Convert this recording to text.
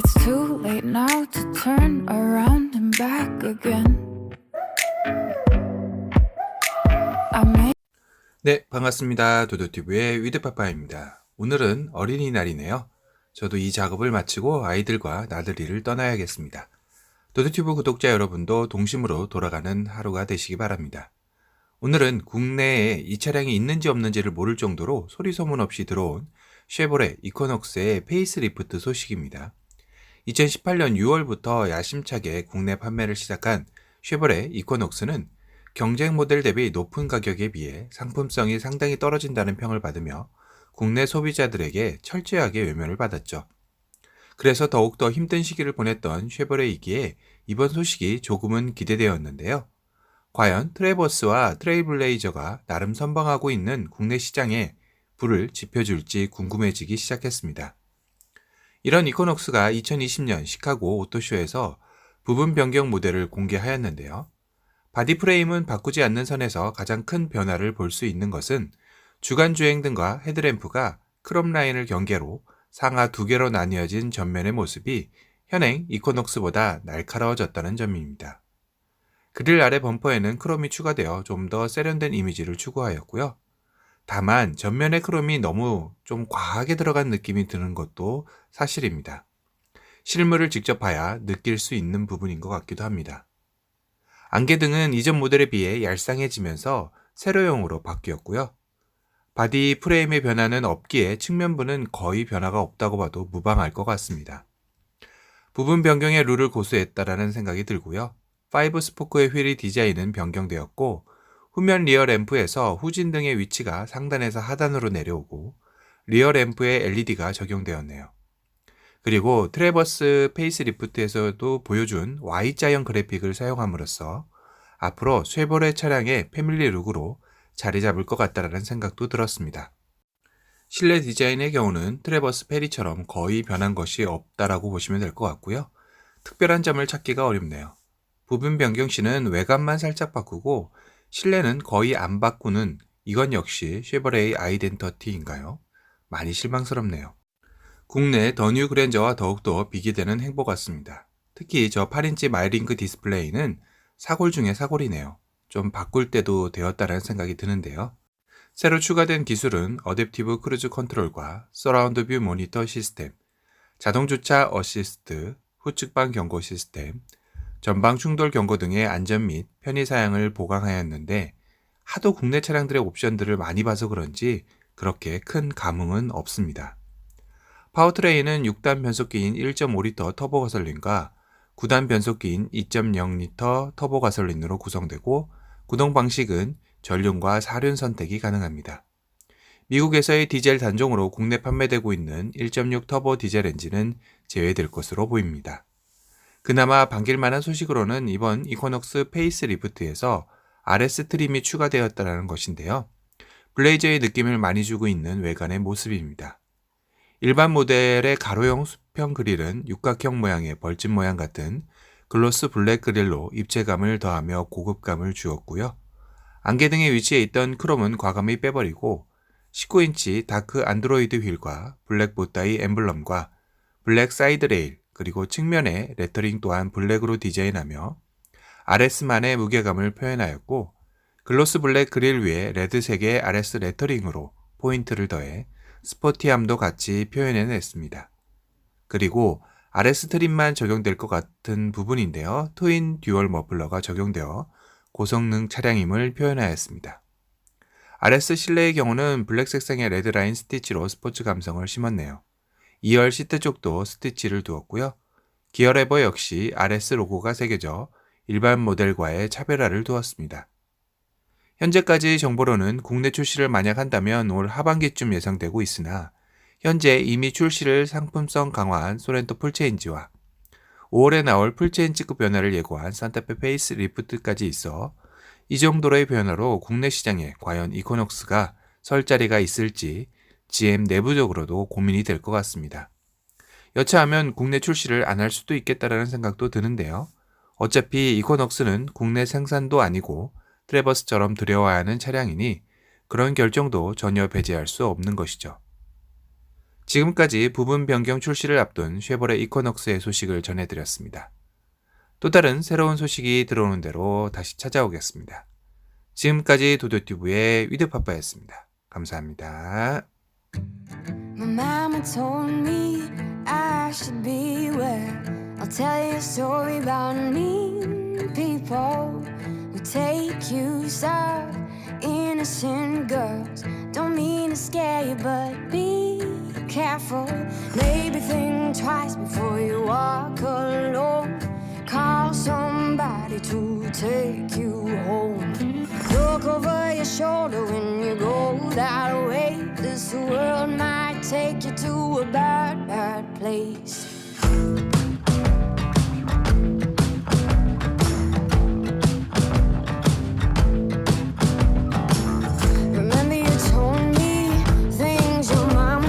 It's too late now to turn around and back again. 네, 반갑습니다. 도도튜브의 위드파파입니다. 오늘은 어린이날이네요. 저도 이 작업을 마치고 아이들과 나들이를 떠나야겠습니다. 도도튜브 구독자 여러분도 동심으로 돌아가는 하루가 되시기 바랍니다. 오늘은 국내에 이 차량이 있는지 없는지를 모를 정도로 소리 소문 없이 들어온 쉐보레 이코녹스의 페이스리프트 소식입니다. 2018년 6월부터 야심차게 국내 판매를 시작한 쉐보레 이코녹스는 경쟁 모델 대비 높은 가격에 비해 상품성이 상당히 떨어진다는 평을 받으며 국내 소비자들에게 철저하게 외면을 받았죠. 그래서 더욱더 힘든 시기를 보냈던 쉐보레이기에 이번 소식이 조금은 기대되었는데요. 과연 트레버스와 트레이블레이저가 나름 선방하고 있는 국내 시장에 불을 지펴줄지 궁금해지기 시작했습니다. 이런 이코녹스가 2020년 시카고 오토쇼에서 부분 변경 모델을 공개하였는데요. 바디 프레임은 바꾸지 않는 선에서 가장 큰 변화를 볼 수 있는 것은 주간 주행 등과 헤드램프가 크롬 라인을 경계로 상하 두 개로 나뉘어진 전면의 모습이 현행 이코녹스보다 날카로워졌다는 점입니다. 그릴 아래 범퍼에는 크롬이 추가되어 좀 더 세련된 이미지를 추구하였고요. 다만 전면에 크롬이 너무 좀 과하게 들어간 느낌이 드는 것도 사실입니다. 실물을 직접 봐야 느낄 수 있는 부분인 것 같기도 합니다. 안개등은 이전 모델에 비해 얄쌍해지면서 세로형으로 바뀌었고요. 바디 프레임의 변화는 없기에 측면부는 거의 변화가 없다고 봐도 무방할 것 같습니다. 부분 변경의 룰을 고수했다라는 생각이 들고요. 5 스포크의 휠이 디자인은 변경되었고 후면 리어 램프에서 후진 등의 위치가 상단에서 하단으로 내려오고 리어 램프에 LED가 적용되었네요. 그리고 트레버스 페이스리프트에서도 보여준 Y자형 그래픽을 사용함으로써 앞으로 쉐보레 차량의 패밀리 룩으로 자리 잡을 것 같다라는 생각도 들었습니다. 실내 디자인의 경우는 트레버스 페리처럼 거의 변한 것이 없다라고 보시면 될 것 같고요. 특별한 점을 찾기가 어렵네요. 부분 변경 시는 외관만 살짝 바꾸고 실내는 거의 안 바꾸는 이건 역시 쉐보레의 아이덴터티인가요? 많이 실망스럽네요. 국내 더뉴 그랜저와 더욱더 비교되는 행보 같습니다. 특히 저 8인치 마이링크 디스플레이는 사골 중에 사골이네요. 좀 바꿀 때도 되었다는 생각이 드는데요. 새로 추가된 기술은 어댑티브 크루즈 컨트롤과 서라운드 뷰 모니터 시스템, 자동 주차 어시스트, 후측방 경고 시스템, 전방 충돌 경고 등의 안전 및 편의 사양을 보강하였는데 하도 국내 차량들의 옵션들을 많이 봐서 그런지 그렇게 큰 감흥은 없습니다. 파워트레인은 6단 변속기인 1.5리터 터보 가솔린과 9단 변속기인 2.0리터 터보 가솔린으로 구성되고 구동 방식은 전륜과 사륜 선택이 가능합니다. 미국에서의 디젤 단종으로 국내 판매되고 있는 1.6 터보 디젤 엔진은 제외될 것으로 보입니다. 그나마 반길만한 소식으로는 이번 이코녹스 페이스 리프트에서 RS 트림이 추가되었다는 것인데요. 블레이저의 느낌을 많이 주고 있는 외관의 모습입니다. 일반 모델의 가로형 수평 그릴은 육각형 모양의 벌집 모양 같은 글로스 블랙 그릴로 입체감을 더하며 고급감을 주었고요. 안개 등의 위치에 있던 크롬은 과감히 빼버리고 19인치 다크 안드로이드 휠과 블랙 보따이 엠블럼과 블랙 사이드 레일 그리고 측면의 레터링 또한 블랙으로 디자인하며 RS만의 무게감을 표현하였고 글로스 블랙 그릴 위에 레드색의 RS 레터링으로 포인트를 더해 스포티함도 같이 표현해냈습니다. 그리고 RS 트림만 적용될 것 같은 부분인데요. 트윈 듀얼 머플러가 적용되어 고성능 차량임을 표현하였습니다. RS 실내의 경우는 블랙 색상의 레드라인 스티치로 스포츠 감성을 심었네요. 2열 시트 쪽도 스티치를 두었고요. 기어 레버 역시 RS 로고가 새겨져 일반 모델과의 차별화를 두었습니다. 현재까지 정보로는 국내 출시를 만약 한다면 올 하반기쯤 예상되고 있으나 현재 이미 출시를 상품성 강화한 소렌토 풀체인지와 5월에 나올 풀체인지급 변화를 예고한 산타페 페이스 리프트까지 있어 이 정도로의 변화로 국내 시장에 과연 이코녹스가 설 자리가 있을지 GM 내부적으로도 고민이 될 것 같습니다. 여차하면 국내 출시를 안 할 수도 있겠다라는 생각도 드는데요. 어차피 이코녹스는 국내 생산도 아니고 트레버스처럼 들여와야 하는 차량이니 그런 결정도 전혀 배제할 수 없는 것이죠. 지금까지 부분 변경 출시를 앞둔 쉐보레 이코넉스의 소식을 전해드렸습니다. 또 다른 새로운 소식이 들어오는 대로 다시 찾아오겠습니다. 지금까지 도도튜브의 위드파파였습니다. 감사합니다. My mama told me I should beware. I'll tell you a story about mean people who take use of innocent girls. Don't mean to scare you, but be careful. Maybe think twice before you walk alone. Call somebody to take you home. Shoulder when you go that way. This world might take you to a bad, bad place.